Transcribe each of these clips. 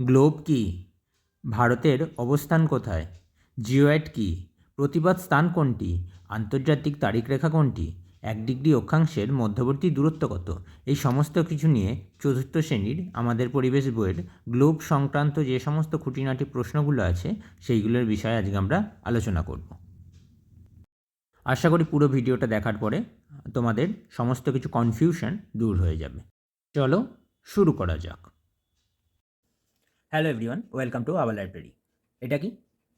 Globe কি? ভারতের অবস্থান কোথায়? জিওয়েড কি? প্রতিবাদ স্থান কোনটি? আন্তর্জাতিক তারিখরেখা কোনটি? এক ডিগ্রি অক্ষাংশের মধ্যবর্তী দূরত্ব কত? এই সমস্ত কিছু নিয়ে চতুর্থ শ্রেণির আমাদের পরিবেশ বইয়ের গ্লোব সংক্রান্ত যে সমস্ত খুঁটিনাটি প্রশ্নগুলো আছে, সেইগুলোর বিষয়ে আজকে আমরা আলোচনা করব। আশা করি পুরো ভিডিওটা দেখার পরে তোমাদের সমস্ত কিছু কনফিউশন দূর হয়ে যাবে। চলো শুরু করা যাক। Hello everyone welcome to our library এটা কি?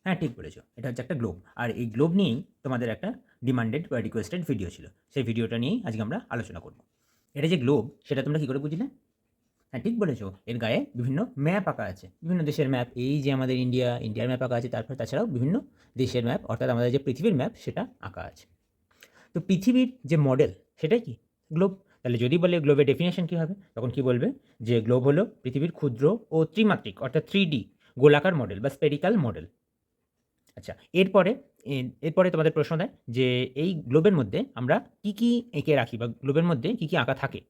হ্যাঁ ঠিক বলেছ। এটা হচ্ছে একটা গ্লোব আর এই গ্লোব নিয়েই তোমাদের একটা ডিমান্ডেড বা রিকোয়েস্টেড ভিডিও ছিল। সেই ভিডিওটা নিয়েই আজকে আমরা আলোচনা করব। এটা যে গ্লোব সেটা তোমরা কী করে বুঝলে? হ্যাঁ ঠিক বলেছ। এর গায়ে বিভিন্ন ম্যাপ আঁকা আছে। বিভিন্ন দেশের ম্যাপ এই যে আমাদের ইন্ডিয়া ইন্ডিয়ার ম্যাপ আঁকা আছে, তারপর তাছাড়াও বিভিন্ন দেশের ম্যাপ অর্থাৎ আমাদের যে পৃথিবীর ম্যাপ সেটা আঁকা আছে। তো পৃথিবীর যে মডেল সেটাই কি? গ্লোব তাহলে যদি বলে গ্লোবের ডেফিনেশন কী হবে? তখন কি বলবে? যে গ্লোব হলো পৃথিবীর ক্ষুদ্র ও ত্রিমাত্রিক, অর্থাৎ থ্রি ডি গোলাকার মডেল বা স্পেরিক্যাল মডেল আচ্ছা এরপরে এরপরে তোমাদের প্রশ্ন দেয় যে এই গ্লোবের মধ্যে আমরা কি কি এঁকে রাখি বা গ্লোবের মধ্যে কি কি আঁকা থাকে?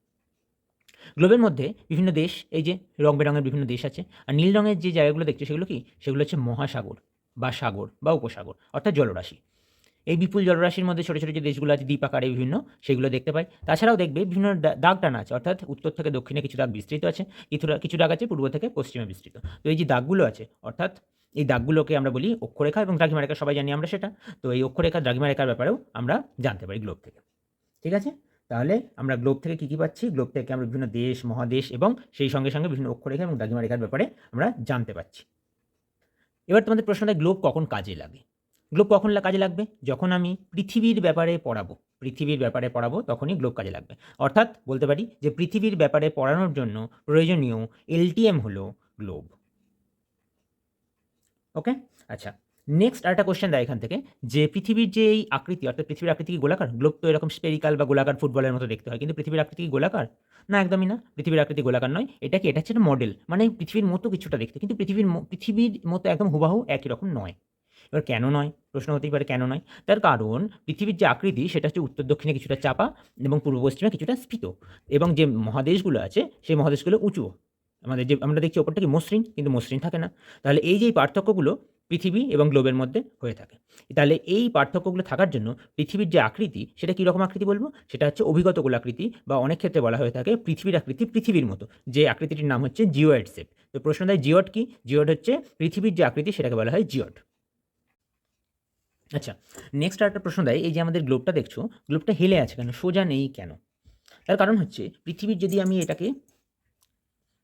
গ্লোবের মধ্যে বিভিন্ন দেশ, এই যে রং বেরঙের বিভিন্ন দেশ আছে, আর নীল রঙের যে জায়গাগুলো দেখছ সেগুলো কি? সেগুলো হচ্ছে মহাসাগর বা সাগর বা উপসাগর, অর্থাৎ জলরাশি। এই বিপুল জলরাশির মধ্যে ছোটো ছোটো যে দেশগুলো আছে, দ্বীপ আকারে বিভিন্ন, সেগুলো দেখতে পাই। তাছাড়াও দেখবে বিভিন্ন দাগ টানা আছে, অর্থাৎ উত্তর থেকে দক্ষিণে কিছু দাগ বিস্তৃত আছে কিছু দা- কিছু দাগ আছে পূর্ব থেকে পশ্চিমে বিস্তৃত। তো এই যে দাগগুলো আছে, অর্থাৎ এই দাগগুলোকে আমরা বলি অক্ষরেখা এবং দ্রাঘিমা রেখা সবাই জানি আমরা সেটা। তো এই অক্ষরেখা দ্রাঘিমা রেখার ব্যাপারেও আমরা জানতে পারি গ্লোব থেকে। ঠিক আছে? তাহলে আমরা গ্লোব থেকে কী কী পাচ্ছি? গ্লোব থেকে আমরা বিভিন্ন দেশ, মহাদেশ এবং সেই সঙ্গে সঙ্গে বিভিন্ন অক্ষরেখা এবং দ্রাঘিমা রেখার ব্যাপারে আমরা জানতে পারছি। এবার তোমাদের প্রশ্ন দেয় গ্লোব কখন কাজে লাগে? গ্লোব কখন কাজে লাগবে? যখন আমি পৃথিবীর ব্যাপারে পড়াবো। পৃথিবীর ব্যাপারে পড়াবো, তখনই গ্লোব কাজে লাগবে। অর্থাৎ বলতে পারি যে পৃথিবীর ব্যাপারে পড়ানোর জন্য প্রয়োজনীয় এলটিএম হলো গ্লোব। ওকে? আচ্ছা নেক্সট আরেকটা কোশ্চেন দেয় এখান থেকে। যে পৃথিবীর যে এই আকৃতি, অর্থাৎ পৃথিবীর আকৃতি কি গোলাকার? গ্লোব তো এরকম স্পেরিক্যাল বা গোলাকার ফুটবলের মতো দেখতে হয়, কিন্তু পৃথিবীর আকৃতি কি গোলাকার? না, একদমই না। পৃথিবীর আকৃতি গোলাকার নয়। এটা কি? এটা হচ্ছে মডেল মানে পৃথিবীর মতো কিছুটা দেখতে। কিন্তু পৃথিবীর পৃথিবীর মতো একদম হুবাহু একই রকম নয়। এবার কেন নয়? প্রশ্ন হতেই পারে কেন নয়? তার কারণ পৃথিবীর যে আকৃতি, সেটা হচ্ছে উত্তর দক্ষিণে কিছুটা চাপা এবং পূর্ব পশ্চিমে কিছুটা স্ফীত এবং যে মহাদেশগুলো আছে, সেই মহাদেশগুলো উঁচু। আমাদের যে, আমরা দেখছি ওপরটা কি মসৃণ? কিন্তু মসৃণ থাকে না। তাহলে এই যে পার্থক্যগুলো পৃথিবী এবং গ্লোবের মধ্যে হয়ে থাকে। তাহলে এই পার্থক্যগুলো থাকার জন্য পৃথিবীর যে আকৃতি, সেটা কীরকম আকৃতি বলব? সেটা হচ্ছে অভিগত গোলাকৃতি বা অনেক ক্ষেত্রে বলা হয়ে থাকে পৃথিবীর আকৃতি পৃথিবীর মতো। যে আকৃতিটির নাম হচ্ছে জিওয়েড শেপ তো প্রশ্ন দেয় জিওট কি? জিওট হচ্ছে পৃথিবীর যে আকৃতি, সেটাকে বলা হয় জিওড। আচ্ছা নেক্সট আরেকটা প্রশ্ন দেয়, এই যে আমাদের গ্লোবটা দেখছ গ্লোবটা হেলে আছে কেন? সোজা নেই কেন? তার কারণ হচ্ছে, পৃথিবীর যদি আমি এটাকে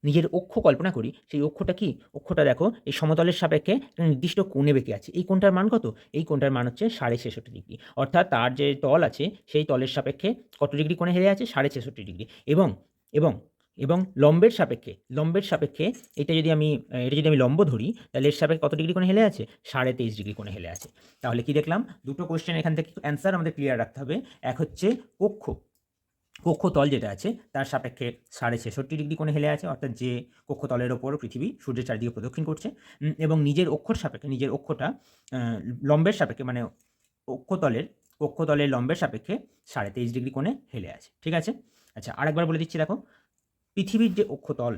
নিজের অক্ষ কল্পনা করি, সেই অক্ষটা কি? অক্ষটা দেখো, এই সমতলের সাপেক্ষে একটা নির্দিষ্ট কোণে বেঁকে আছে। এই কোণটার মান কত? এই কোণটার মান হচ্ছে সাড়ে ছেষট্টি ডিগ্রি। অর্থাৎ তার যে তল আছে, সেই তলের সাপেক্ষে কত ডিগ্রি কোণে হেলে আছে? সাড়ে ছেষট্টি ডিগ্রি। এবং এবং এবং লম্বের সাপেক্ষে লম্বের সাপেক্ষে এটা যদি আমি, এটা যদি আমি লম্ব ধরি, তাহলে এর সাপেক্ষে কত ডিগ্রি কোণে হেলে আছে? সাড়ে তেইশ ডিগ্রি কোণে হেলে আছে। তাহলে কি দেখলাম? দুটো কোশ্চেন এখান থেকে অ্যান্সার আমাদের ক্লিয়ার রাখতে হবে। এক হচ্ছে কক্ষ। কক্ষতল যেটা আছে, তার সাপেক্ষে সাড়ে ছেষট্টি ডিগ্রি কোণে হেলে আছে, অর্থাৎ যে কক্ষতলের ওপর পৃথিবী সূর্যের চারিদিকে প্রদক্ষিণ করছে। এবং নিজের অক্ষর সাপেক্ষে, নিজের অক্ষটা লম্বের সাপেক্ষে মানে অক্ষতলের কক্ষতলের লম্বের সাপেক্ষে সাড়ে তেইশ ডিগ্রি কোণে হেলে আছে। ঠিক আছে? আচ্ছা আরেকবার বলে দিচ্ছি, দেখো। পৃথিবীর যে অক্ষতল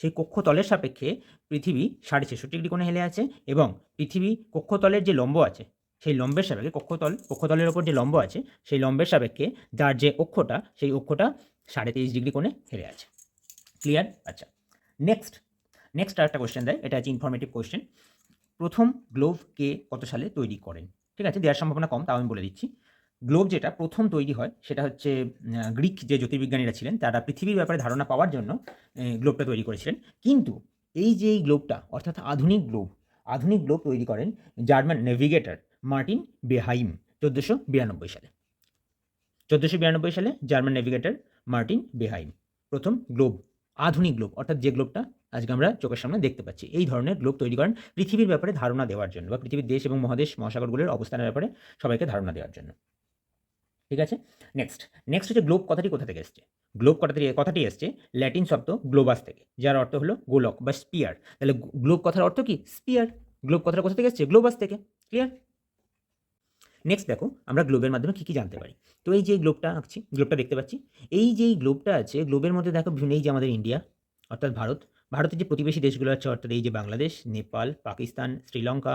সেই কক্ষতলের সাপেক্ষে পৃথিবী সাড়ে ছেষট্টি ডিগ্রি কোণে হেলে আছে এবং পৃথিবী কক্ষতলের যে লম্ব আছে, সেই লম্বের সাপেক্ষে কক্ষতল, কক্ষতলের ওপর যে লম্ব আছে, সেই লম্বের সাপেক্ষে যার যে অক্ষটা, সেই অক্ষটা সাড়ে তেইশ ডিগ্রি কোণে হেলে আছে। ক্লিয়ার আচ্ছা। নেক্সট নেক্সট আরেকটা কোশ্চেন দেয়, এটা হচ্ছে ইনফরমেটিভ কোশ্চেন প্রথম গ্লোভ কে কত সালে তৈরি করেন? ঠিক আছে, দেওয়ার সম্ভাবনা কম, তাও আমি বলে দিচ্ছি। গ্লোব যেটা প্রথম তৈরি হয়, সেটা হচ্ছে গ্রিক যে জ্যোতির্বিজ্ঞানীরা ছিলেন, তারা পৃথিবীর ব্যাপারে ধারণা পাওয়ার জন্য গ্লোবটা তৈরি করেছিলেন। কিন্তু এই যে এই গ্লোবটা অর্থাৎ আধুনিক গ্লোব আধুনিক গ্লোব তৈরি করেন জার্মান নেভিগেটর মার্টিন বেহাইম, চোদ্দোশো বিরানব্বই সালে। চোদ্দোশো বিরানব্বই সালে জার্মান নেভিগেটর মার্টিন বেহাইম, প্রথম গ্লোব আধুনিক গ্লোব অর্থাৎ যে গ্লোবটা আজকে আমরা চোখের সামনে দেখতে পাচ্ছি। এই ধরনের গ্লোব তৈরি করেন পৃথিবীর ব্যাপারে ধারণা দেওয়ার জন্য বা পৃথিবীর দেশ এবং মহাদেশ, মহাসাগরগুলোর অবস্থানের ব্যাপারে সবাইকে ধারণা দেওয়ার জন্য। ঠিক আছে? নেক্সট নেক্সট হচ্ছে গ্লোব কথাটি কোথা থেকে এসছে? গ্লোব কথাটি কথাটি এসছে ল্যাটিন শব্দ গ্লোবাস থেকে, যার অর্থ হলো গোলক বা স্পিয়ার তাহলে গ্লোব কথার অর্থ কি? স্পিয়ার গ্লোব কথাটা কোথা থেকে এসছে? গ্লোবাস থেকে ক্লিয়ার নেক্সট দেখো, আমরা গ্লোবের মাধ্যমে কী কী জানতে পারি? তো এই যে গ্লোবটা আঁকছি গ্লোবটা দেখতে পাচ্ছি, এই যে গ্লোবটা আছে গ্লোবের মধ্যে দেখো বিভিন্ন এই যে আমাদের ইন্ডিয়া অর্থাৎ ভারত, ভারতের যে প্রতিবেশী দেশগুলো আছে, অর্থাৎ এই যে বাংলাদেশ, নেপাল, পাকিস্তান, শ্রীলঙ্কা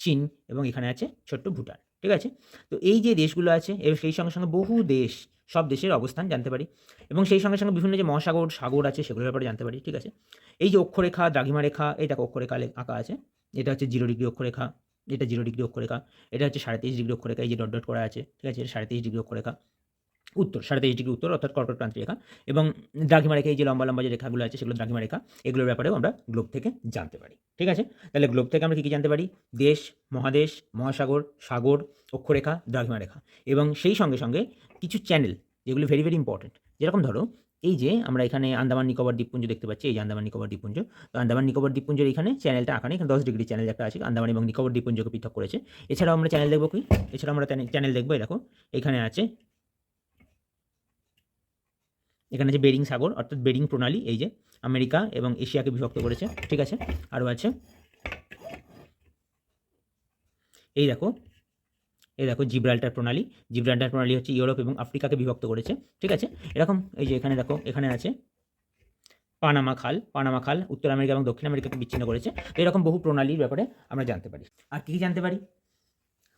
চীন এবং এখানে আছে ছোট্ট ভুটান। ঠিক আছে? তো এই যে দেশগুলো আছে এবং সেই সঙ্গে সঙ্গে বহু দেশ, সব দেশের অবস্থান জানতে পারি। এবং সেই সঙ্গে সঙ্গে বিভিন্ন যে মহাসাগর, সাগর আছে, সেগুলোর ব্যাপারে জানতে পারি, ঠিক আছে? এই যে অক্ষরেখা, দ্রাঘিমা রেখা, এই দেখো অক্ষরেখা আঁকা আছে। এটা হচ্ছে জিরো ডিগ্রি অক্ষরেখা, এটা জিরো ডিগ্রি অক্ষরেখা, এটা হচ্ছে সাড়ে তেইশ ডিগ্রি অক্ষরেখা, এই যে ডট ডট করা আছে, ঠিক আছে? সাড়ে তেইশ ডিগ্রি অক্ষরেখা। উত্তর, সাড়ে তেইশ ডিগ্রি উত্তর, অর্থাৎ কর্কট ক্রান্তি রেখা। এবং দ্রাঘিমা রেখা, এই যে লম্বা লম্বা যে রেখাগুলো আছে, সেগুলো দ্রাঘিমা রেখা, এগুলোর ব্যাপারেও আমরা গ্লোব থেকে জানতে পারি। ঠিক আছে? তাহলে গ্লোব থেকে আমরা কী কী জানতে পারি? দেশ, মহাদেশ, মহাসাগর, সাগর, অক্ষরেখা, দ্রাঘিমা রেখা। এবং সেই সঙ্গে সঙ্গে কিছু চ্যানেল যেগুলো ভেরি ভেরি ইম্পর্টেন্ট যেরকম ধরো, এই যে আমরা এখানে আন্দামান নিকোবর দ্বীপপুঞ্জ দেখতে পাচ্ছি, এই যে আন্দামান নিকোবর দ্বীপপুঞ্জ। তো আন্দামান নিকোবর দ্বীপপুঞ্জের এখানে চ্যানেলটা আঁকা নেই এখানে দশ ডিগ্রি চ্যানেল একটা আছে, আন্দামান এবং নিকোবর দ্বীপপুঞ্জকে পৃথক করেছে। এছাড়াও আমরা চ্যানেল দেখব কি? এছাড়াও আমরা চ্যানেল দেখব দেখো, এখানে আছে এখানে আছে বেরিং সাগর, অর্থাৎ বেরিং প্রণালী, এই যে আমেরিকা এবং এশিয়াকে বিভক্ত করেছে, ঠিক আছে? আরও আছে। এই দেখো এই দেখো জিব্রাল্টার প্রণালী। জিব্রাল্টার প্রণালী হচ্ছে ইউরোপ এবং আফ্রিকাকে বিভক্ত করেছে, ঠিক আছে? এরকম, এই যে এখানে দেখো, এখানে আছে পানামা খাল। পানামা খাল উত্তর আমেরিকা এবং দক্ষিণ আমেরিকাকে বিচ্ছিন্ন করেছে। এরকম বহু প্রণালীর ব্যাপারে আমরা জানতে পারি। আর কী জানতে পারি?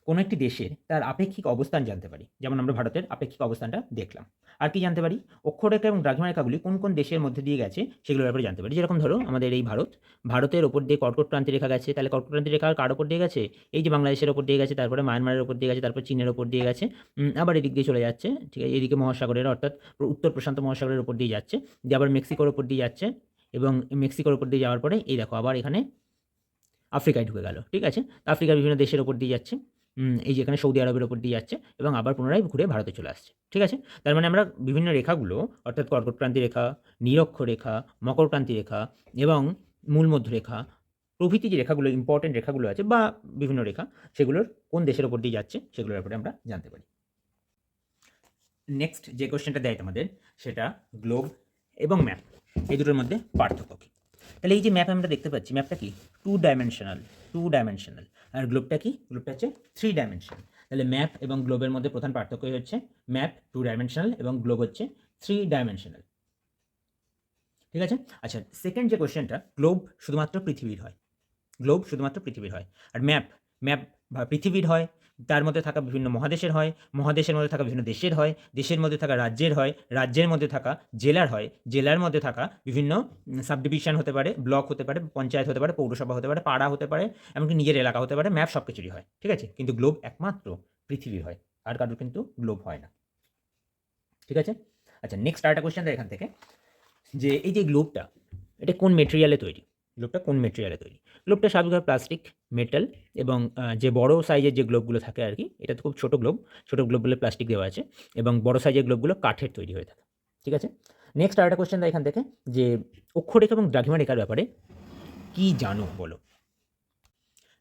কোনো একটি দেশের তার আপেক্ষিক অবস্থান জানতে পারি। যেমন আমরা ভারতের আপেক্ষিক অবস্থানটা দেখলাম। আর কি জানতে পারি? অক্ষরেখা এবং দ্রাঘিমা রেখাগুলি কোন কোন দেশের মধ্যে দিয়ে গেছে সেগুলোর ব্যাপারে জানতে পারি। যেরকম ধরো আমাদের এই ভারত, ভারতের ওপর দিয়ে কর্কট ক্রান্তি রেখা গেছে, তাহলে কর্কট ক্রান্তি রেখা কার ওপর দিয়ে গেছে? এই যে বাংলাদেশের ওপর দিয়ে গেছে, তারপরে মায়ানমারের ওপর দিয়ে গেছে, তারপর চীনের ওপর দিয়ে গেছে আবার এদিক দিয়ে চলে যাচ্ছে, ঠিক আছে, এদিকে মহাসাগরের অর্থাৎ উত্তর প্রশান্ত মহাসাগরের ওপর দিয়ে যাচ্ছে, দিয়ে আবার মেক্সিকোর ওপর দিয়ে যাচ্ছে এবং মেক্সিকোর ওপর দিয়ে যাওয়ার পরে এই দেখো আবার এখানে আফ্রিকায় ঢুকে গেল, ঠিক আছে? আফ্রিকার বিভিন্ন দেশের ওপর দিয়ে যাচ্ছে। এই যে এখানে সৌদি আরবের ওপর দিয়ে যাচ্ছে এবং আবার পুনরায় ঘুরে ভারতে চলে আসছে, ঠিক আছে? তার মানে আমরা বিভিন্ন রেখাগুলো, অর্থাৎ কর্কটক্রান্তি রেখা, নিরক্ষ রেখা মকরক্রান্তি রেখা এবং মূল মধ্য রেখা, প্রভৃতি যে রেখাগুলো ইম্পর্টেন্ট রেখাগুলো আছে বা বিভিন্ন রেখা, সেগুলোর কোন দেশের ওপর দিয়ে যাচ্ছে, সেগুলোর ব্যাপারে আমরা জানতে পারি। নেক্সট যে কোশ্চেনটা দেয় তোমাদের, সেটা গ্লোব এবং ম্যাপ এই দুটোর মধ্যে পার্থক্য কী? তাহলে এই যে ম্যাপ আমরা দেখতে পাচ্ছি ম্যাপটা কি? টু ডাইমেনশনাল টু ডাইমেনশনাল আর গ্লোবটা কি? গ্লোবটা হচ্ছে থ্রি ডাইমেনশনাল তাহলে ম্যাপ এবং গ্লোবের মধ্যে প্রধান পার্থক্যই হচ্ছে ম্যাপ টু ডাইমেনশনাল এবং গ্লোব হচ্ছে থ্রি ডাইমেনশনাল ঠিক আছে? আচ্ছা সেকেন্ড যে কোয়েশ্চেনটা গ্লোব শুধুমাত্র পৃথিবীর হয়। গ্লোব শুধুমাত্র পৃথিবীর হয়। আর ম্যাপ ম্যাপ পৃথিবীর হয়। তার মধ্যে থাকা বিভিন্ন মহাদেশের হয়, মহাদেশের মধ্যে থাকা বিভিন্ন দেশের হয়, দেশের মধ্যে থাকা রাজ্যের হয়, রাজ্যের মধ্যে থাকা জেলার হয়, জেলার মধ্যে থাকা বিভিন্ন সাব ডিভিশন হতে পারে ব্লক হতে পারে, পঞ্চায়েত হতে পারে, পৌরসভা হতে পারে, পাড়া হতে পারে, এমনকি নিজের এলাকা হতে পারে ম্যাপ সব কিছুরই হয়, ঠিক আছে? কিন্তু গ্লোব একমাত্র পৃথিবীর হয়, আর কারোর কিন্তু গ্লোব হয় না, ঠিক আছে? আচ্ছা নেক্সট আরেকটা কোয়েশ্চেন এখান থেকে, যে এই যে গ্লোবটা এটা কোন মেটেরিয়ালে তৈরি? গ্লোবটা কোন মেটেরিয়ালে তৈরি? গ্লোবটা স্বাভাবিকভাবে প্লাস্টিক মেটাল এবং যে বড় সাইজের যে গ্লোবগুলো থাকে আর কি এটা তো খুব ছোট গ্লোব ছোট গ্লোবগুলো প্লাস্টিক দেওয়া আছে এবং বড় সাইজের গ্লোবগুলো কাঠের তৈরি হয়ে থাকে, ঠিক আছে? নেক্সট আরেকটা কোয়েশ্চেন দেয় এখান থেকে, যে অক্ষরেখা এবং দ্রাঘিমা রেখার ব্যাপারে কি জানো বলো?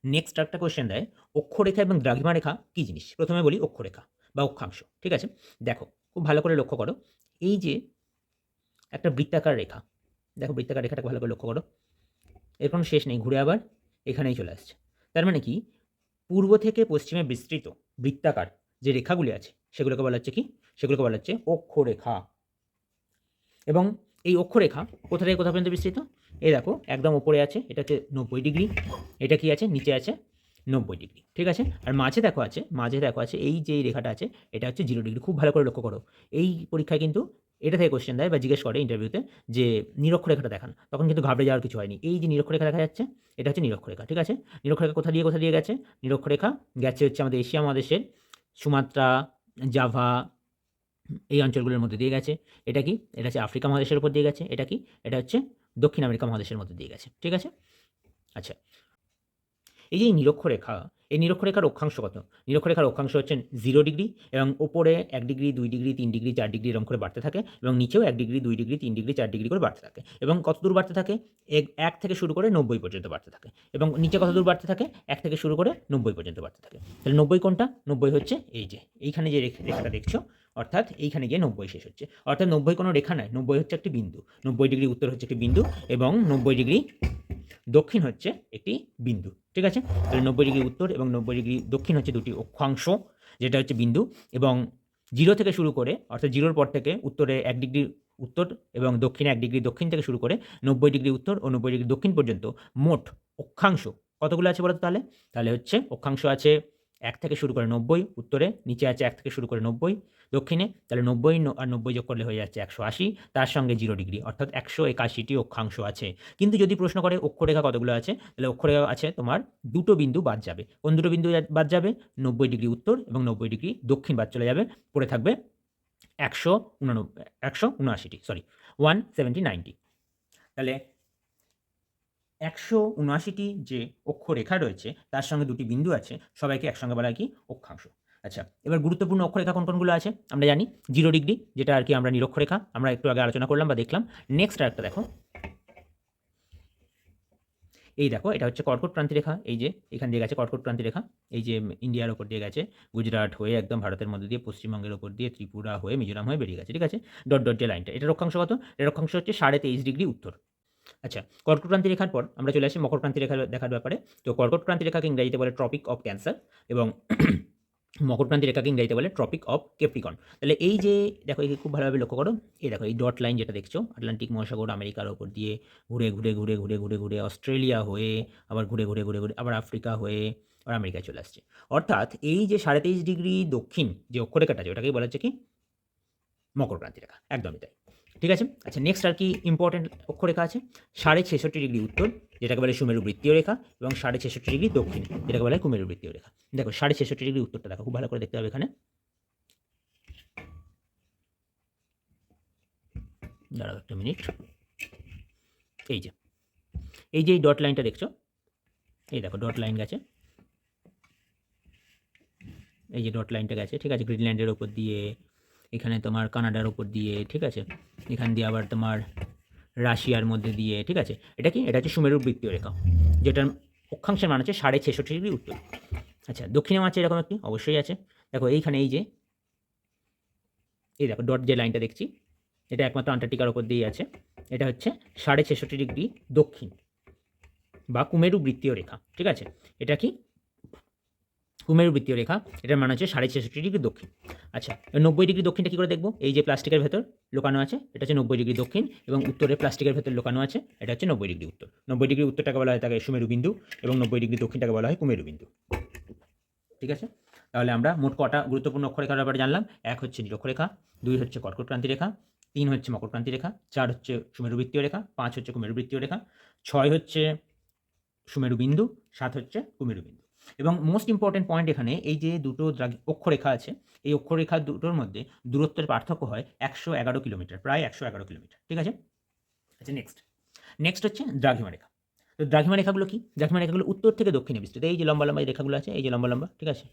নেক্সট একটা কোয়েশ্চেন দেয়, অক্ষরেখা এবং দ্রাঘিমা রেখা কী জিনিস? প্রথমে বলি অক্ষরেখা বা অক্ষাংশ, ঠিক আছে? দেখো, খুব ভালো করে লক্ষ্য করো, এই যে একটা বৃত্তাকার রেখা, দেখো বৃত্তাকার রেখাটা ভালো করে লক্ষ্য করো এর কোনো শেষ নেই, ঘুরে আবার এখানেই চলে আসছে। তার মানে কি? পূর্ব থেকে পশ্চিমে বিস্তৃত বৃত্তাকার যে রেখাগুলি আছে, সেগুলোকে বলা হচ্ছে কি? সেগুলোকে বলা হচ্ছে অক্ষরেখা। এবং এই অক্ষরেখা কোথা থেকে কোথা পর্যন্ত বিস্তৃত? এই দেখো, একদম ওপরে আছে, এটা হচ্ছে নব্বই ডিগ্রি, এটা কি আছে? নিচে আছে নব্বই ডিগ্রি, ঠিক আছে? আর মাঝে দেখো আছে, মাঝে দেখো আছে, এই যে রেখাটা আছে, এটা হচ্ছে জিরো ডিগ্রি। খুব ভালো করে লক্ষ্য করো, এই পরীক্ষায় কিন্তু এটা থেকে কোশ্চেন দেয় বা জিজ্ঞেস করে ইন্টারভিউতে যে নিরক্ষরেখাটা দেখান। তখন কিন্তু ঘাবড়ে যাওয়ার কিছু হয়নি। এই যে নিরক্ষরেখা দেখা যাচ্ছে, এটা হচ্ছে নিরক্ষরেখা, ঠিক আছে? নিরক্ষরেখা কোথা দিয়ে কোথা দিয়ে গেছে? নিরক্ষরেখা গেছে হচ্ছে আমাদের এশিয়া মহাদেশের সুমাত্রা, জাভা, এই অঞ্চলগুলোর মধ্যে দিয়ে গেছে। এটা কি? এটা হচ্ছে আফ্রিকা মহাদেশের উপর দিয়ে গেছে। এটা কি? এটা হচ্ছে দক্ষিণ আমেরিকা মহাদেশের মধ্যে দিয়ে গেছে। ঠিক আছে? আচ্ছা এই যে নিরক্ষরেখা, এই নিরক্ষরেখার অক্ষাংশ কত? নিরক্ষরেখার অক্ষাংশ হচ্ছে জিরো ডিগ্রি এবং ওপরে এক ডিগ্রি দুই ডিগ্রি তিন ডিগ্রি চার ডিগ্রি এরকম করে বাড়তে থাকে এবং নিচেও এক ডিগ্রি দুই ডিগ্রি তিন ডিগ্রি চার ডিগ্রি করে বাড়তে থাকে এবং কত দূর বাড়তে থাকে? এক থেকে শুরু করে নব্বই পর্যন্ত বাড়তে থাকে এবং নিচে কত দূর বাড়তে থাকে? এক থেকে শুরু করে নব্বই পর্যন্ত বাড়তে থাকে। তাহলে নব্বই কোনটা? নব্বই হচ্ছে এই যে, এইখানে যে রেখ- রেখাটা দেখছ, অর্থাৎ এইখানে গিয়ে নব্বই শেষ হচ্ছে। অর্থাৎ নব্বই কোনো রেখা নয় নব্বই হচ্ছে একটি বিন্দু, নব্বই ডিগ্রি উত্তর হচ্ছে একটি বিন্দু এবং নব্বই ডিগ্রি দক্ষিণ হচ্ছে একটি বিন্দু, ঠিক আছে? তাহলে নব্বই ডিগ্রি উত্তর এবং নব্বই ডিগ্রি দক্ষিণ হচ্ছে দুটি অক্ষাংশ, যেটা হচ্ছে বিন্দু এবং জিরো থেকে শুরু করে, অর্থাৎ জিরোর পর থেকে উত্তরে এক ডিগ্রি উত্তর এবং দক্ষিণে এক ডিগ্রি দক্ষিণ থেকে শুরু করে নব্বই ডিগ্রি উত্তর ও নব্বই ডিগ্রি দক্ষিণ পর্যন্ত মোট অক্ষাংশ, কতগুলো আছে বলতো তাহলে? তাহলে হচ্ছে অক্ষাংশ আছে এক থেকে শুরু করে নব্বই, উত্তরে নিচে আছে এক থেকে শুরু করে নব্বই, দক্ষিণে তাহলে নব্বই আর নব্বই যোগ করলে হয়ে যাচ্ছে একশো আশি, তার সঙ্গে জিরো ডিগ্রি, অর্থাৎ একশো একাশিটি অক্ষাংশ আছে। কিন্তু যদি প্রশ্ন করে অক্ষরেখা কতগুলো আছে, তাহলে অক্ষরেখা আছে তোমার দুটো বিন্দু বাদ যাবে। কোন দুটো বিন্দু বাদ যাবে? নব্বই ডিগ্রি উত্তর এবং নব্বই ডিগ্রি দক্ষিণ বাদ চলে যাবে। পড়ে থাকবে একশো উনানব্বই একশো উনআশিটি সরি ওয়ান সেভেন্টি নাইনটি তাহলে একশো উনআশিটি যে অক্ষরেখা রয়েছে, তার সঙ্গে দুটি বিন্দু আছে, সবাইকে একসঙ্গে বলা কি? অক্ষাংশ। আচ্ছা এবার গুরুত্বপূর্ণ অক্ষরেখা কোন কোনগুলো আছে? আমরা জানি, জিরো ডিগ্রি, যেটা আর কি আমরা নিরক্ষরেখা, আমরা একটু আগে আলোচনা করলাম বা দেখলাম। নেক্সট আরেকটা দেখো। এই দেখো, এটা হচ্ছে কর্কট ক্রান্তি রেখা এই যে এখান দিয়ে গেছে কর্কট ক্রান্তি রেখা এই যে ইন্ডিয়ার ওপর দিয়ে গেছে, গুজরাট হয়ে একদম ভারতের মধ্যে দিয়ে, পশ্চিমবঙ্গের ওপর দিয়ে, ত্রিপুরা হয়ে, মিজোরাম হয়ে বেরিয়ে গেছে, ঠিক আছে? ডট ডট যে লাইনটা এটা রক্ষাংশ কত? এটা রক্ষাংশ হচ্ছে সাড়ে তেইশ ডিগ্রি উত্তর। আচ্ছা কর্কট ক্রান্তি রেখার পর আমরা চলে আসি মকর ক্রান্তি রেখা দেখার ব্যাপারে। তো কর্কটক্রান্তি রেখাকে ইংরাজিতে বলে ট্রপিক অফ ক্যান্সার এবং মকরক্রান্তি রেখাকে ইংরাজিতে বলে ট্রপিক অফ কেপ্রিকন তাহলে এই যে, দেখো এই খুব ভালোভাবে লক্ষ্য করো, এই দেখো এই ডট লাইন যেটা দেখছ আটলান্টিক মহাসাগর, আমেরিকার ওপর দিয়ে ঘুরে ঘুরে ঘুরে ঘুরে ঘুরে ঘুরে অস্ট্রেলিয়া হয়ে, আবার ঘুরে ঘুরে ঘুরে ঘুরে আবার আফ্রিকা হয়ে, আবার আমেরিকায় চলে আসছে। অর্থাৎ এই যে সাড়ে তেইশ ডিগ্রি দক্ষিণ যে অক্ষরেখাটা আছে, ওটাকেই বলা হচ্ছে কি? মকরক্রান্তি রেখা। একদমই তাই। ঠিক আছে? আচ্ছা নেক্সট আর কি ইম্পর্টেন্ট অক্ষরেখা আছে? সাড়ে ছেষট্টি ডিগ্রি উত্তর, যেটাকে বলে সুমেরু বৃত্তীয় রেখা, এবং সাড়ে ছেষট্টি ডিগ্রি দক্ষিণ, যেটাকে বলে কুমেরু বৃত্তীয় রেখা। দেখো, সাড়ে ছেষট্টি ডিগ্রি উত্তরটা দেখো, খুব ভালো করে দেখতে হবে এখানে। দাঁড়াও একটা মিনিট এই যে এই যে এই ডট লাইনটা দেখছ? এই দেখো ডট লাইন গেছে। এই যে ডট লাইনটা গেছে, ঠিক আছে? গ্রিনল্যান্ডের ওপর দিয়ে এখানে তোমার কানাডার ওপর দিয়ে, ঠিক আছে? এখান দিয়ে আবার তোমার রাশিয়ার মধ্যে দিয়ে, ঠিক আছে? এটা কি? এটা হচ্ছে সুমেরু বৃত্তীয় রেখা, যেটার অক্ষাংশের মান হচ্ছে সাড়ে ছেষট্টি ডিগ্রি উত্তর। আচ্ছা দক্ষিণে আছে এরকম একটি, অবশ্যই আছে। দেখো, এইখানে এই যে, এই দেখো ডট যে লাইনটা দেখছি, এটা একমাত্র আন্টার্কটিকার ওপর দিয়ে আছে। এটা হচ্ছে সাড়ে ছেষট্টি ডিগ্রি দক্ষিণ, বা কুমেরু বৃত্তীয় রেখা, ঠিক আছে? এটা কি? কুমেরু বৃত্তীয় রেখা, এটার মান হচ্ছে সাড়ে ছেষট্টি ডিগ্রি দক্ষিণ। আচ্ছা নব্বই ডিগ্রি দক্ষিণটা কী করে দেখব? এই যে প্লাস্টিকের ভেতর লুকানো আছে, এটা হচ্ছে নব্বই ডিগ্রি দক্ষিণ এবং উত্তরে প্লাস্টিকের ভেতর লুকানো আছে, এটা হচ্ছে নব্বই ডিগ্রি উত্তর। নব্বই ডিগ্রি উত্তরটাকে বলা হয় তাকে সুমেরু বিন্দু এবং নব্বই ডিগ্রি দক্ষিণটাকে বলা হয় কুমেরু বিন্দু। ঠিক আছে? তাহলে আমরা মোট কটা গুরুত্বপূর্ণ অক্ষরেখার ব্যাপারে জানলাম। এক হচ্ছে নিরক্ষরেখা, দুই হচ্ছে কর্কট ক্রান্তি রেখা, তিন হচ্ছে মকর ক্রান্তি রেখা, চার হচ্ছে সুমেরু বৃত্তীয় রেখা, পাঁচ হচ্ছে কুমেরু বৃত্তীয় রেখা, ছয় হচ্ছে সুমেরু বিন্দু, সাত হচ্ছে কুমেরু বিন্দু। এবং মোস্ট ইম্পর্টেন্ট পয়েন্ট এখানে এই যে দুটো অক্ষরেখা আছে, এই অক্ষরেখা দুটোর মধ্যে দূরত্বের পার্থক্য হয় একশো এগারো কিলোমিটার, প্রায় একশো এগারো কিলোমিটার, ঠিক আছে? আচ্ছা নেক্সট নেক্সট হচ্ছে দ্রাঘিমা রেখা তো দ্রাঘিমা রেখাগুলো কি? দ্রাঘিমা রেখাগুলো উত্তর থেকে দক্ষিণে বিস্তৃত, এই যে লম্বা লম্বা রেখাগুলো আছে, এই যে লম্বা লম্বা, ঠিক আছে?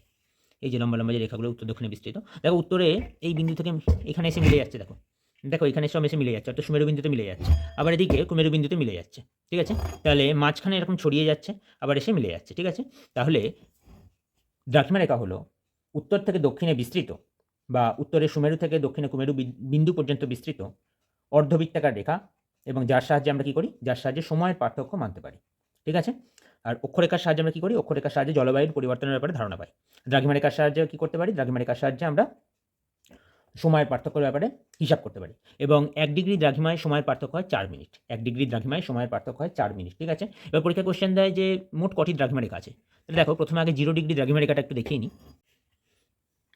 এই যে লম্বা লম্বা যে রেখাগুলো উত্তর দক্ষিণে বিস্তৃত, দেখো উত্তরে এই বিন্দু থেকে এখানে এসে মিলে যাচ্ছে, দেখো। দেখো, এখানে সব এসে মিলে যাচ্ছে, অর্থাৎ সুমেরু বিন্দুতে মিলে যাচ্ছে, আবার এদিকে কুমেরু বিন্দুতে মিলে যাচ্ছে। ঠিক আছে? তাহলে মাঝখানে এরকম ছড়িয়ে যাচ্ছে, আবার এসে মিলে যাচ্ছে, ঠিক আছে? তাহলে দ্রাঘিমা রেখা হলো উত্তর থেকে দক্ষিণে বিস্তৃত বা উত্তরে সুমেরু থেকে দক্ষিণে কুমেরু বিন্দু পর্যন্ত বিস্তৃত অর্ধবৃত্তাকার রেখা এবং যার সাহায্যে আমরা কী করি? যার সাহায্যে সময়ের পার্থক্য মানতে পারি, ঠিক আছে? আর অক্ষরেখার সাহায্যে আমরা কী করি? অক্ষরেখার সাহায্যে জলবায়ুর পরিবর্তনের ব্যাপারে ধারণা পাই। দ্রাঘিমা রেখার সাহায্যে কী করতে পারি? দ্রাঘিমা রেখার সাহায্যে আমরা সময়ের পার্থক্যের ব্যাপারে হিসাব করতে পারি। এবং এক ডিগ্রি দ্রাঘিমায় সময়ের পার্থক্য হয় চার মিনিট। এক ডিগ্রি দ্রাঘিমায় সময়ের পার্থক্য হয় চার মিনিট, ঠিক আছে? এবার পরীক্ষা কোশ্চেন দেয় যে মোট কটি দ্রাঘিমা রেখা আছে? তাহলে দেখো, প্রথমে আগে জিরো ডিগ্রি দ্রাঘিমা রেখাটা একটু দেখিয়ে নিই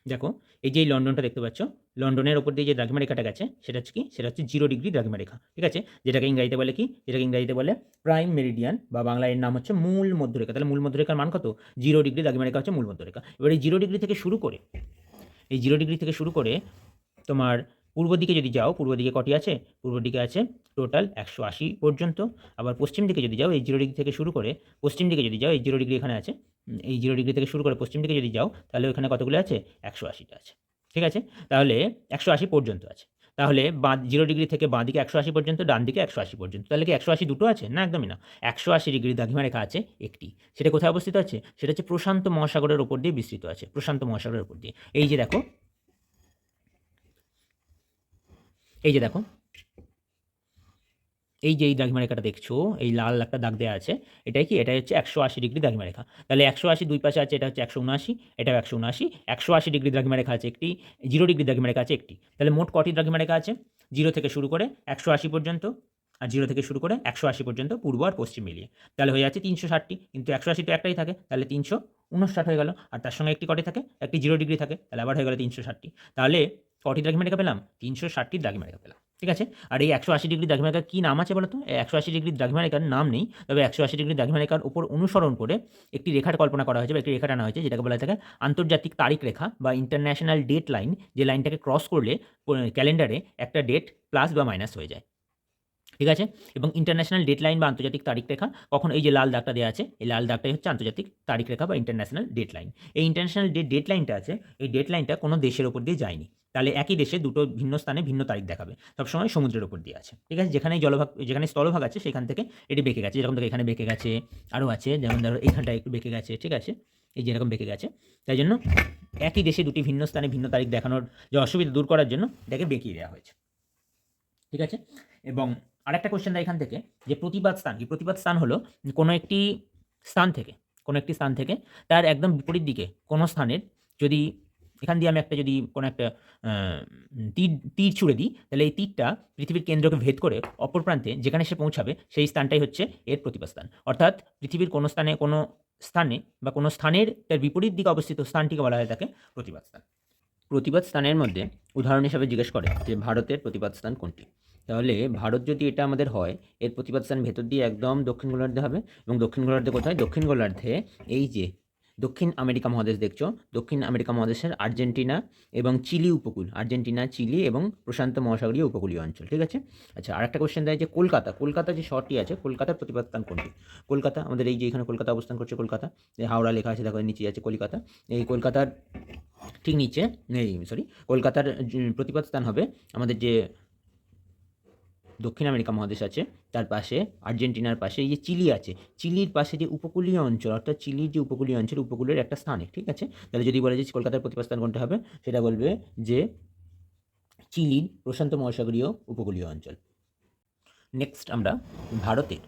দেখো, এই যে লন্ডনটা দেখতে পাচ্ছ, লন্ডনের ওপর দিয়ে যে দ্রাঘিমা রেখাটা গেছে, সেটা হচ্ছে কি? সেটা হচ্ছে জিরো ডিগ্রি দ্রাঘিমা রেখা, ঠিক আছে? যেটাকে ইংরাজিতে বলে কি? যেটাকে ইংরাজিতে বলে প্রাইম মেরিডিয়ান বা বাংলা এর নাম হচ্ছে মূল মধ্যরেখা। তাহলে মূল মধ্যরেখার মান কত? জিরো ডিগ্রি দ্রাঘিমা রেখা হচ্ছে মূল মধ্যরেখা। এবার এই জিরো ডিগ্রি থেকে শুরু করে, এই জিরো ডিগ্রি থেকে শুরু করে তোমার পূর্ব দিকে যদি যাও, পূর্ব দিকে কটি আছে? পূর্ব দিকে আছে টোটাল একশো আশি পর্যন্ত। আবার পশ্চিম দিকে যদি যাও, এই জিরো ডিগ্রি থেকে শুরু করে পশ্চিম দিকে যদি যাও, এই জিরো ডিগ্রি এখানে আছে। এই জিরো ডিগ্রি থেকে শুরু করে পশ্চিম দিকে যদি যাও, তাহলে ওখানে কতগুলো আছে? একশো আশিটা আছে। ঠিক আছে? তাহলে একশো আশি পর্যন্ত আছে। তাহলে বাঁ জিরো ডিগ্রি থেকে বাঁ দিকে একশো আশি পর্যন্ত, ডান দিকে একশো আশি পর্যন্ত। তাহলে কি একশো আশি দুটো আছে? না, একদমই না। একশো আশি ডিগ্রি দ্রাঘিমা রেখা আছে একটি। সেটা কোথায় অবস্থিত আছে? সেটা হচ্ছে প্রশান্ত মহাসাগরের ওপর দিয়ে বিস্তৃত আছে। প্রশান্ত মহাসাগরের ওপর দিয়ে। এই যে দেখো এই যে দেখো। এই যে এই দ্রাঘিমা রেখাটা দেখছ, এই লাল একটা দাগ দেওয়া আছে, এটাই কি? এটা হচ্ছে একশো আশি ডিগ্রি দ্রাঘিমা রেখা। তাহলে একশো আশি দুই পাশে আছে, এটা হচ্ছে একশো উনআশি, এটাও একশো উনআশি, একশো আশি ডিগ্রি দ্রাঘিমা রেখা আছে একটি, জিরো ডিগ্রি দ্রাঘিমা রেখা আছে একটি। তাহলে মোট কটি দ্রাঘিমা রেখা আছে? জিরো থেকে শুরু করে একশো আশি পর্যন্ত, আর জিরো থেকে শুরু করে একশো আশি পর্যন্ত পূর্ব আর পশ্চিম মিলিয়ে। তাহলে হয়ে যাচ্ছে তিনশো ষাটটি কিন্তু একশো আশি তো একটাই থাকে, তাহলে তিনশো উনষাট হয়ে গেল। আর তার সঙ্গে একটি কটি থাকে? একটি জিরো ডিগ্রি থাকে, তাহলে আবার হয়ে গেল তিনশো ষাটটি তাহলে কটি দ্রাঘিমারেখা পেলাম, তিনশো ষাটটি দ্রাঘিমারেখা পেলাম, ঠিক আছে? আর এই একশো আশি ডিগ্রি দ্রাঘিমারেখার কী নাম আছে বলতো একশো আশি ডিগ্রি দ্রাঘিমারেখার নাম নেই, তবে একশো আশি ডিগ্রি দ্রাঘিমারেখার উপর অনুসরণ করে একটি রেখার কল্পনা করা হয়েছে বা একটি রেখা টানা হয়েছে, যেটাকে বলা থাকে আন্তর্জাতিক তারিখ রেখা বা ইন্টারন্যাশনাল ডেট লাইন যে লাইনটাকে ক্রস করলে ক্যালেন্ডারে একটা ডেট প্লাস বা মাইনাস হয়ে যায়, ঠিক আছে? এবং ইন্টারন্যাশনাল ডেট লাইন বা আন্তর্জাতিক তারিখ রেখা, কখন এই যে লাল দাগটা দেওয়া আছে, এই লাল দাগটাই হচ্ছে আন্তর্জাতিক তারিখ রেখা বা ইন্টারন্যাশনাল ডেট লাইন এই ইন্টারন্যাশনাল যে ডেট লাইনটা আছে, এই ডেট লাইনটা কোনো দেশের ওপর দিয়ে যায়নি তাহলে একই দেশে দুটো ভিন্ন স্থানে ভিন্ন তারিখ দেখাবে। সবসময় সমুদ্রের ওপর দিয়ে আছে। ঠিক আছে? যেখানে জলভাগ, যেখানে স্থলভাগ আছে, সেখান থেকে এটি বেঁকে গেছে। যেরকম থেকে এখানে বেঁকে গেছে আরও আছে। যেমন ধরো এখানটা একটু বেঁকে গেছে, ঠিক আছে? এই যেরকম বেঁকে গেছে। তাই জন্য একই দেশে দুটি ভিন্ন স্থানে ভিন্ন তারিখ দেখানোর যে অসুবিধা দূর করার জন্য এটাকে বেঁকিয়ে দেওয়া হয়েছে। ঠিক আছে? এবং আরেকটা কোয়েশ্চেন দেয় এখান থেকে যে প্রতিবাদ স্থান কি? প্রতিবাদ স্থান হলো কোনো একটি স্থান থেকে, কোনো একটি স্থান থেকে তার একদম বিপরীত দিকে কোনো স্থানের যদি এখান দিয়ে আমি একটা যদি কোনো একটা তীর তীর ছুড়ে দিই, তাহলে এই তীরটা পৃথিবীর কেন্দ্রকে ভেদ করে অপর প্রান্তে যেখানে সে পৌঁছাবে, সেই স্থানটাই হচ্ছে এর প্রতিবাদ স্থান অর্থাৎ পৃথিবীর কোনো স্থানে কোনো স্থানে বা কোনো স্থানের তার বিপরীত দিকে অবস্থিত স্থানটিকে বলা হয় তাকে প্রতিবাদ স্থান প্রতিবাদ স্থানের মধ্যে উদাহরণ হিসাবে জিজ্ঞেস করে যে ভারতের প্রতিবাদ স্থান কোনটি? তাহলে ভারত যদি এটা আমাদের হয়, এর প্রতিবাদ স্থান ভেতর দিয়ে একদম দক্ষিণ গোলার্ধে হবে এবং দক্ষিণ গোলার্ধে কোথায়? দক্ষিণ গোলার্ধে এই যে দক্ষিণ আমেরিকা মহাদেশ দেখছ? দক্ষিণ আমেরিকা মহাদেশের আর্জেন্টিনা এবং চিলি উপকূল। আর্জেন্টিনা, চিলি এবং প্রশান্ত মহাসাগরীয় উপকূলীয় অঞ্চল, ঠিক আছে? আচ্ছা আরেকটা কোশ্চেন দেয় যে কলকাতা কলকাতা যে শহরটি আছে, কলকাতার প্রতিবাদ স্থান কোনটি? কলকাতা, আমাদের এই যে এখানে কলকাতা অবস্থান করছে কলকাতা হাওড়া লেখা আছে, দেখো নিচে আছে কলকাতা, এই কলকাতার ঠিক নিচে, এই সরি কলকাতার যে প্রতিবাদ স্থান হবে আমাদের যে দক্ষিণ আমেরিকা মহাদেশ আছে, তার পাশে আর্জেন্টিনার পাশে এই যে চিলি আছে, চিলির পাশে যে উপকূলীয় অঞ্চল, অর্থাৎ চিলির যে উপকূলীয় অঞ্চল, উপকূলের একটা স্থানে, ঠিক আছে? তাহলে যদি বলে যে কলকাতার প্রতিবাদ স্থান কোনটা হবে? সেটা বলবে যে চিলির প্রশান্ত মহাসাগরীয় উপকূলীয় অঞ্চল। নেক্সট আমরা ভারতের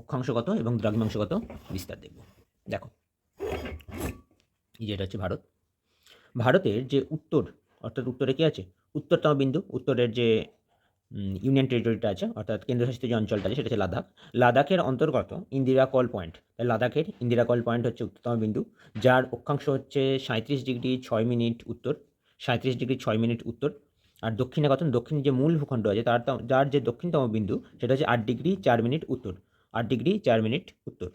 অক্ষাংশগত এবং দ্রাঘিমাংশগত বিস্তার দেখব। দেখো, এই যে এটা হচ্ছে ভারত। ভারতের যে উত্তর, অর্থাৎ উত্তরে কি আছে? উত্তরতম বিন্দু, উত্তরের যে ইউনিয়ন টেরিটরিটা আছে, অর্থাৎ কেন্দ্রশাসিত যে অঞ্চলটা আছে, সেটা হচ্ছে লাদাখ। লাদাখের অন্তর্গত ইন্দিরা কল পয়েন্ট লাদাখের ইন্দিরা কল পয়েন্ট হচ্ছে উত্তরতম বিন্দু, যার অক্ষাংশ হচ্ছে সাঁত্রিশ ডিগ্রি ছয় মিনিট উত্তর সাঁত্রিশ ডিগ্রি ছয় মিনিট উত্তর। আর দক্ষিণে কত দক্ষিণ যে মূল ভূখণ্ড আছে, তার যার যে দক্ষিণতম বিন্দু, সেটা হচ্ছে আট ডিগ্রি চার মিনিট উত্তর। আট ডিগ্রি চার মিনিট উত্তর।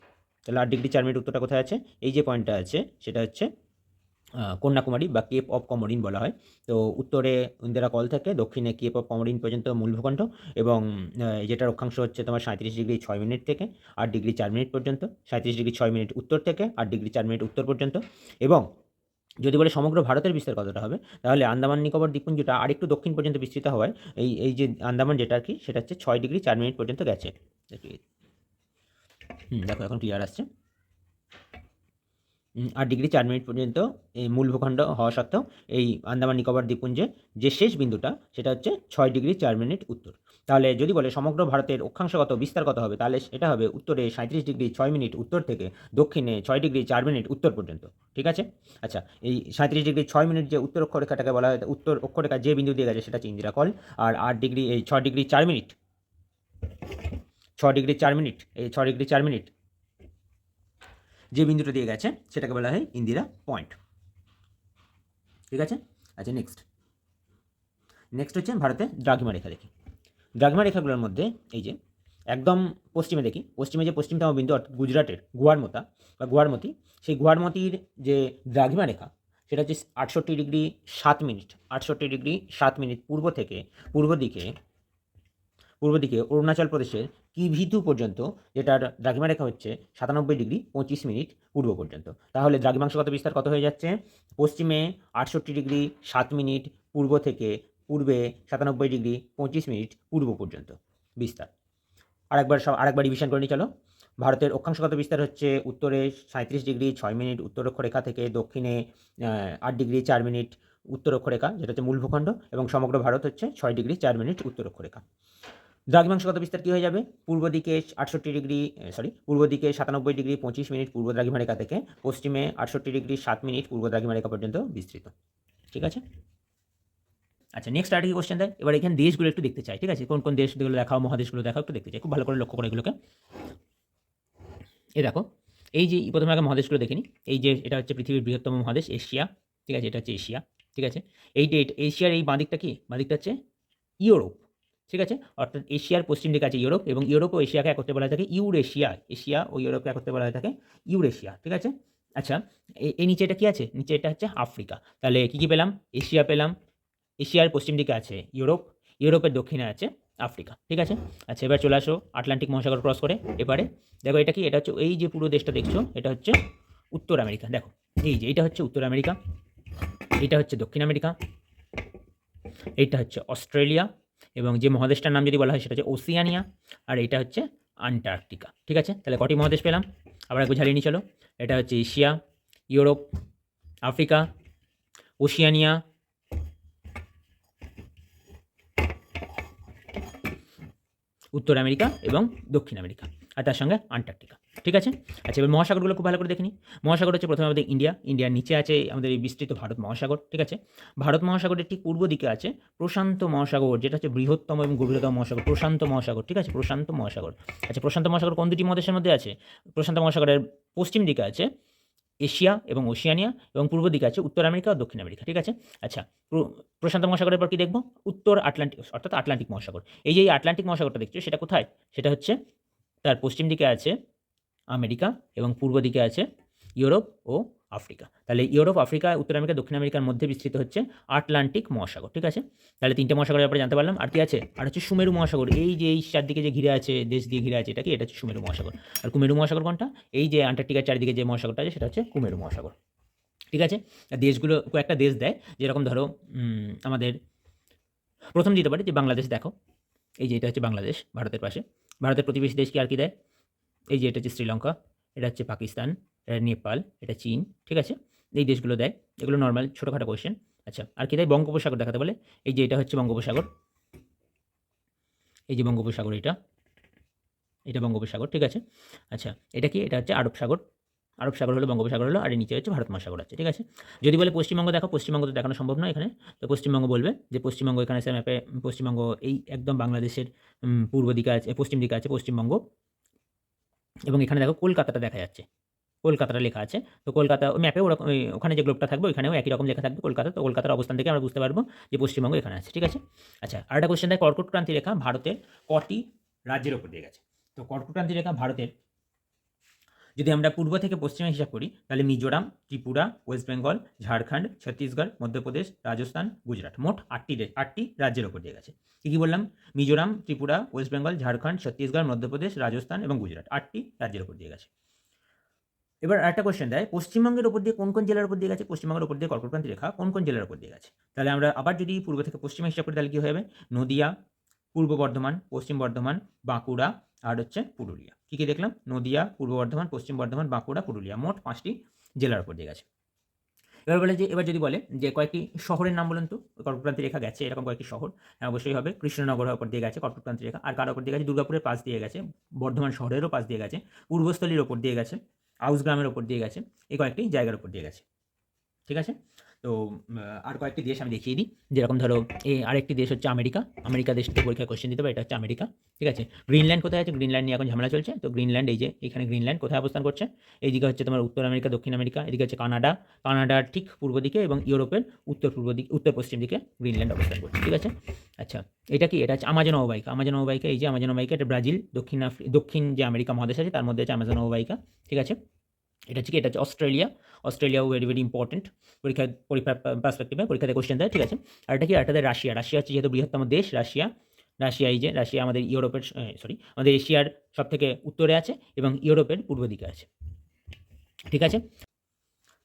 তাহলে আট ডিগ্রি চার মিনিট উত্তরটা কোথায় আছে? এই যে পয়েন্টটা আছে, সেটা হচ্ছে কন্যাকুমারী বা কেপ অফ কমরিন বলা হয়। তো উত্তরে ইন্দিরা কল থেকে, দক্ষিণে কেপ অফ কমরিন পর্যন্ত মূল ভূখণ্ড এবং যেটার অক্ষাংশ হচ্ছে তোমার সাঁত্রিশ ডিগ্রি ছয় মিনিট থেকে আট ডিগ্রি চার মিনিট পর্যন্ত সাঁত্রিশ ডিগ্রি ছয় মিনিট উত্তর থেকে আট ডিগ্রি চার মিনিট উত্তর পর্যন্ত এবং যদি বলে সমগ্র ভারতের বিস্তার কতটা হবে, তাহলে আন্দামান নিকোবর দ্বীপপুঞ্জটা আরেকটু দক্ষিণ পর্যন্ত বিস্তৃত হওয়ায়, এই এই যে আন্দামান যেটা আর কি, সেটা হচ্ছে ছয় ডিগ্রি চার মিনিট পর্যন্ত গেছে। হুম, দেখো, এখন ক্লিয়ার আসছে। আট ডিগ্রি চার মিনিট পর্যন্ত এই মূল ভূখণ্ড হওয়া সত্ত্বেও এই আন্দামান নিকোবর দ্বীপপুঞ্জে যে শেষ বিন্দুটা, সেটা হচ্ছে ছয় ডিগ্রি চার মিনিট উত্তর। তাহলে যদি বলে সমগ্র ভারতের অক্ষাংশগত বিস্তার কত হবে, তাহলে এটা হবে উত্তরে সাঁত্রিশ ডিগ্রি ছয় মিনিট উত্তর থেকে দক্ষিণে ছয় ডিগ্রি চার মিনিট উত্তর পর্যন্ত। ঠিক আছে? আচ্ছা এই সাঁত্রিশ ডিগ্রি ছয় মিনিট যে উত্তর অক্ষরেখাটাকে বলা হয়, উত্তর অক্ষরেখা যে বিন্দু দিয়ে গেছে, সেটা হচ্ছে ইন্দিরা কল। আর আট ডিগ্রি, এই ছয় ডিগ্রি চার মিনিট ছ ডিগ্রি চার মিনিট, এই ছ ডিগ্রি চার মিনিট যে বিন্দুটা দিয়ে গেছে, সেটাকে বলা হয় ইন্দিরা পয়েন্ট। ঠিক আছে? আচ্ছা নেক্সট নেক্সট হচ্ছে ভারতে দ্রাঘিমা রেখা দেখি। দ্রাঘিমা রেখাগুলোর মধ্যে এই যে, একদম পশ্চিমে দেখি, পশ্চিমে যে পশ্চিমতম বিন্দু, অর্থাৎ গুজরাটের গুয়ারমতা বা গুয়ারমতি, সেই গুয়ারমতির যে দ্রাঘিমা রেখা, সেটা হচ্ছে আটষট্টি ডিগ্রি সাত মিনিট, আটষট্টি ডিগ্রি সাত মিনিট পূর্ব থেকে, পূর্ব দিকে পূর্ব দিকে অরুণাচল প্রদেশের কিভিতু পর্যন্ত, যেটার দ্রাঘিমা রেখা হচ্ছে সাতানব্বই ডিগ্রি পঁচিশ মিনিট পূর্ব পর্যন্ত। তাহলে দ্রাঘিমাংশগত বিস্তার কত হয়ে যাচ্ছে? পশ্চিমে আটষট্টি ডিগ্রি সাত মিনিট, পূর্ব থেকে পূর্বে সাতানব্বই ডিগ্রি পঁচিশ মিনিট, পূর্ব পর্যন্ত বিস্তার। আরেকবার সব, আরেকবার রিভিশন করে নিই, চলো। ভারতের অক্ষাংশগত বিস্তার হচ্ছে উত্তরে সাঁত্রিশ ডিগ্রি ছয় মিনিট, উত্তর অক্ষরেখা থেকে দক্ষিণে আট ডিগ্রি চার মিনিট, উত্তর অক্ষরেখা, যেটা হচ্ছে মূল ভূখণ্ড, এবং সমগ্র ভারত হচ্ছে ছয় ডিগ্রি চার মিনিট, উত্তর অক্ষরেখা। দ্রাঘিমাংশগত বিস্তার কী হয়ে যাবে? পূর্ব দিকে আটষট্টি ডিগ্রি সরি পূর্ব দিকে সাতানব্বই ডিগ্রি, পঁচিশ মিনিট পূর্ব দ্রাঘিমা রেখা থেকে, পশ্চিমে আটষট্টি ডিগ্রি, সাত মিনিট পূর্ব দ্রাঘিমা রেখা পর্যন্ত বিস্তৃত। ঠিক আছে? আচ্ছা নেক্সট আরেকটি কোশ্চেন দেয়? এবার এখানে দেশগুলো একটু দেখতে চাই, ঠিক আছে? কোন কোন দেশগুলো দেখাও, মহাদেশগুলো দেখাও একটু দেখতে চাই, খুব ভালো করে লক্ষ্য করে এগুলোকে। এ দেখো, এই যে প্রথমে আগে মহাদেশগুলো দেখিনি, এই যে এটা হচ্ছে পৃথিবীর বৃহত্তম মহাদেশ, এশিয়া, ঠিক আছে? এটা হচ্ছে এশিয়া, ঠিক আছে? এই ডেট এশিয়ার এই বাঁদিকটা কি? বাঁদিকটা হচ্ছে ইউরোপ। ঠিক আছে? অর্থাৎ এশিয়ার পশ্চিম দিকে আছে ইউরোপ এবং ইউরোপ ও এশিয়াকে একত্রে বলা হয়ে থাকে ইউরেশিয়া। এশিয়া ও ইউরোপকে একত্রে বলা হয়ে থাকে ইউরেশিয়া, ঠিক আছে? আচ্ছা এই নিচে এটা কি আছে? নিচে এটা হচ্ছে আফ্রিকা। তাহলে কী কী পেলাম? এশিয়া পেলাম। এশিয়ার পশ্চিম দিকে আছে ইউরোপ। ইউরোপের দক্ষিণে আছে আফ্রিকা, ঠিক আছে? আচ্ছা এবার চলে আসো আটলান্টিক মহাসাগর ক্রস করে এবারে দেখো, এটা কি? এটা হচ্ছে এই যে পুরো দেশটা দেখছ, এটা হচ্ছে উত্তর আমেরিকা। দেখো, এই যে এটা হচ্ছে উত্তর আমেরিকা, এটা হচ্ছে দক্ষিণ আমেরিকা, এটা হচ্ছে অস্ট্রেলিয়া এবং যে মহাদেশটার নাম যদি বলা হয় সেটা হচ্ছে ওসিয়ানিয়া, আর এটা হচ্ছে আন্টার্কটিকা। ঠিক আছে? তাহলে কটি মহাদেশ পেলাম? আবার একটু ঝালিয়ে নিই, চলো। এটা হচ্ছে এশিয়া, ইউরোপ, আফ্রিকা ওশিয়ানিয়া উত্তর আমেরিকা এবং দক্ষিণ আমেরিকা, আর তার সঙ্গে আন্টার্কটিকা। ঠিক আছে? আচ্ছা এবার মহাসাগরগুলো খুব ভালো করে দেখে মহাসাগর হচ্ছে প্রথমে আমাদের ইন্ডিয়া, ইন্ডিয়ার নিচে আছে আমাদের এই বিস্তৃত ভারত মহাসাগর, ঠিক আছে? ভারত মহাসাগরের ঠিক পূর্ব দিকে আছে প্রশান্ত মহাসাগর, যেটা হচ্ছে বৃহত্তম এবং গভীরতম মহাসাগর, প্রশান্ত মহাসাগর, ঠিক আছে? প্রশান্ত মহাসাগর। আচ্ছা প্রশান্ত মহাসাগর কোন দুটি মহাদেশের মধ্যে আছে? প্রশান্ত মহাসাগরের পশ্চিম দিকে আছে এশিয়া এবং ওশিয়ানিয়া এবং পূর্ব দিকে আছে উত্তর আমেরিকা ও দক্ষিণ আমেরিকা, ঠিক আছে? আচ্ছা প্রশান্ত মহাসাগরের পর কি দেখব? উত্তর আটলান্টিক, অর্থাৎ আটলান্টিক মহাসাগর। এই যে আটলান্টিক মহাসাগরটা দেখছ, সেটা কোথায়? সেটা হচ্ছে তার পশ্চিম দিকে আছে আমেরিকা এবং পূর্ব দিকে আছে ইউরোপ ও আফ্রিকা। তাহলে ইউরোপ, আফ্রিকা, উত্তর আমেরিকা, দক্ষিণ আমেরিকার মধ্যে বিস্তৃত হচ্ছে আটলান্টিক মহাসাগর, ঠিক আছে? তাহলে তিনটে মহাসাগরের ব্যাপারে জানতে পারলাম। আর কি আছে? আর হচ্ছে সুমেরু মহাসাগর, এই যে এই চারদিকে যে ঘিরে আছে, দেশ দিয়ে ঘিরে আছে, এটা কি? এটা হচ্ছে সুমেরু মহাসাগর। আর কুমেরু মহাসাগর কোনটা? এই যে আন্টার্কটিকার চারিদিকে যে মহাসাগরটা আছে, সেটা হচ্ছে কুমেরু মহাসাগর। ঠিক আছে? দেশগুলো, কয়েকটা দেশ দেয়, যেরকম ধরো আমাদের প্রথম দিতে পারি যে বাংলাদেশ, দেখো। এই যে এটা হচ্ছে বাংলাদেশ, ভারতের পাশে। ভারতের প্রতিবেশী দেশ কি আর কি দেয়? এই যে এটা হচ্ছে শ্রীলঙ্কা, এটা হচ্ছে পাকিস্তান, এটা নেপাল, এটা চীন, ঠিক আছে? এই দেশগুলো দেয়, এগুলো নর্মাল ছোটোখাটো কোয়েশ্চেন আচ্ছা আর কি দেয়? বঙ্গোপসাগর দেখাতে বলে। এই যে এটা হচ্ছে বঙ্গোপসাগর। এই যে বঙ্গোপসাগর এটা। এটা বঙ্গোপসাগর, ঠিক আছে? আচ্ছা এটা কি? এটা হচ্ছে আরব সাগর। আরব সাগর হলো বঙ্গোপসাগর হলো, আর নিচে হচ্ছে ভারত মহাসাগর আছে, ঠিক আছে? যদি বলে পশ্চিমবঙ্গ দেখো, পশ্চিমবঙ্গ তো দেখানো সম্ভব নয় এখানে। তো পশ্চিমবঙ্গ বলবে যে পশ্চিমবঙ্গ এখানে আছে, ম্যাপে পশ্চিমবঙ্গ এই একদম বাংলাদেশের পূর্ব দিকে আছে, পশ্চিম দিকে আছে পশ্চিমবঙ্গ। এবং এখানে দেখো কলকাতাটা দেখা যাচ্ছে। কলকাতাটা লেখা আছে। তো কলকাতা ম্যাপে ওরকম ওখানে যে গ্লোবটা থাকবে, ওইখানেও একই রকম লেখা থাকবে কলকাতা। তো কলকাতার অবস্থান থেকে আমরা বুঝতে পারব যে পশ্চিমবঙ্গ এখানে আছে, ঠিক আছে? আচ্ছা আর একটা কোশ্চেন দেয় কর্কট ক্রান্তি রেখা ভারতের কটি রাজ্যের ওপর দিয়ে গেছে। তো কর্কট ক্রান্তি রেখা ভারতের যদি আমরা পূর্ব থেকে পশ্চিমে হিসাব করি, তাহলে মিজোরাম, ত্রিপুরা, ওয়েস্ট বেঙ্গল, ঝাড়খণ্ড, ছত্তিশগড়, মধ্যপ্রদেশ, রাজস্থান, গুজরাট। মোট আটটি আটটি রাজ্যের ওপর দিয়ে গেছে। কী কী বললাম? মিজোরাম, ত্রিপুরা, ওয়েস্ট বেঙ্গল, ঝাড়খণ্ড, ছত্তিশগড়, মধ্যপ্রদেশ, রাজস্থান এবং গুজরাট। আটটি রাজ্যের ওপর দিয়ে গেছে। এবার একটা কোয়েশ্চেন দেয়, পশ্চিমবঙ্গের ওপর দিয়ে কোন কোন জেলার উপর দিয়ে গেছে? পশ্চিমবঙ্গের উপর দিয়ে কর্কটক্রান্তি রেখা কোন কোন জেলার উপর দিয়ে গেছে? তাহলে আমরা আবার যদি পূর্ব থেকে পশ্চিমে হিসাব করি, তাহলে কী হবে নদিয়া, পূর্ব বর্ধমান, পশ্চিম বর্ধমান, বাঁকুড়া, আর হচ্ছে পুরুলিয়া। কী কী দেখলাম? নদিয়া পূর্ব বর্ধমান পশ্চিম বর্ধমান বাঁকুড়া পুরুলিয়া। মোট পাঁচটি জেলার উপর দিয়ে গেছে। এবার বলে যে এবার যদি বলে যে কয়েকটি শহরের নাম বলুন তো? কর্কটক্রান্তি রেখা গেছে এরকম কয়েকটি শহর। হ্যাঁ, অবশ্যই হবে। কৃষ্ণনগরের উপর দিয়ে গেছে কর্কটক্রান্তি রেখা। আর কার উপর দিয়ে গেছে? দুর্গাপুরের পাশ দিয়ে গেছে বর্ধমান শহরেরও পাশ দিয়ে গেছে পূর্বস্থলীর ওপর দিয়ে গেছে আউস গ্রামের ওপর দিয়ে গেছে এই কয়েকটি জায়গার উপর দিয়ে গেছে। ঠিক আছে? তো আর কয়েকটি দেশ আমি দেখিয়ে দিই। যেরকম ধরো, এই আরেকটি দেশ হচ্ছে আমেরিকা। আমেরিকা দেশ থেকে পরীক্ষায় কোশ্চেন দিতে পারে এটা হচ্ছে আমেরিকা, ঠিক আছে? গ্রিনল্যান্ড কোথায় আছে? গ্রিনল্যান্ড নিয়ে এখন ঝামেলা চলছে। তো গ্রিনল্যান্ড, এই যে এখানে গ্রিনল্যান্ড কোথায় অবস্থান করছে? এইদিকে হচ্ছে তোমার উত্তর আমেরিকা, দক্ষিণ আমেরিকা, এদিকে হচ্ছে কানাডা। কানাডার ঠিক পূর্ব দিকে এবং ইউরোপের উত্তর পূর্ব দিকে, উত্তর পশ্চিম দিকে গ্রিনল্যান্ড অবস্থান করছে, ঠিক আছে? আচ্ছা এটা কি? এটা হচ্ছে আমাজন অববাহিকা আমাজন অববাহিকা এই যে আমাজন অববাহিকা এটা ব্রাজিল, দক্ষিণ আফ্রি, দক্ষিণ যে আমেরিকা মহাদেশ আছে, তার মধ্যে আছে আমাজন অববাহিকা ঠিক আছে? এটা হচ্ছে কি এটা হচ্ছে অস্ট্রেলিয়া। অস্ট্রেলিয়াও ভেরি ভেরি ইম্পর্টেন্ট পরীক্ষা পরীক্ষার পার্সপেক্টিভে পরীক্ষাতে কোশ্চেন দেয়, ঠিক আছে? আর এটা কি? আর এটাতে রাশিয়া। রাশিয়া হচ্ছে যেহেতু বৃহত্তম দেশ, রাশিয়া। রাশিয়া এই যে, রাশিয়া আমাদের ইউরোপের সরি আমাদের এশিয়ার সব থেকে উত্তরে আছে এবং ইউরোপের পূর্ব দিকে আছে। ঠিক আছে?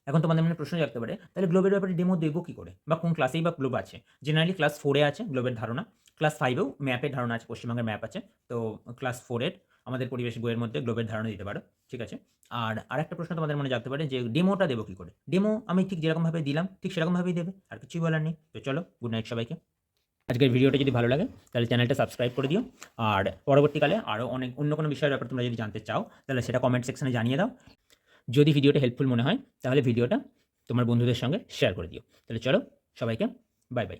এখন তোমাদের মনে প্রশ্ন জাগতে পারে, তাহলে গ্লোবের ব্যাপারে ডেমো দেবো কী করে? বা কোন ক্লাসেই বা গ্লোব আছে? জেনারেলি ক্লাস ফোরে আছে গ্লোবের ধারণা। ক্লাস ফাইভেও ম্যাপের ধারণা আছে, পশ্চিমবঙ্গের ম্যাপ আছে। তো ক্লাস ফোরের আমাদের পরিবেশ বইয়ের মধ্যে গ্লোবের ধারণা দিতে পারো, ঠিক আছে? আর আরেকটা প্রশ্ন তোমাদের মনে জাগতে পারে যে ডেমোটা দেবো কী করে? ডেমো আমি ঠিক যেরকমভাবে দিলাম, ঠিক সেরকমভাবেই দেবে, আর কিছুই বলার নেই। তো চলো গুড নাইট সবাইকে। আজকের ভিডিওটা যদি ভালো লাগে, তাহলে চ্যানেলটা সাবস্ক্রাইব করে দিও। আর পরবর্তীকালে আরও অনেক অন্য কোনো বিষয়ের ব্যাপারে তোমরা যদি জানতে চাও, তাহলে সেটা কমেন্ট সেকশনে জানিয়ে দাও। যদি ভিডিওটা হেল্পফুল মনে হয়, তাহলে ভিডিওটা তোমার বন্ধুদের সঙ্গে শেয়ার করে দিও। তাহলে চলো, সবাইকে বাই বাই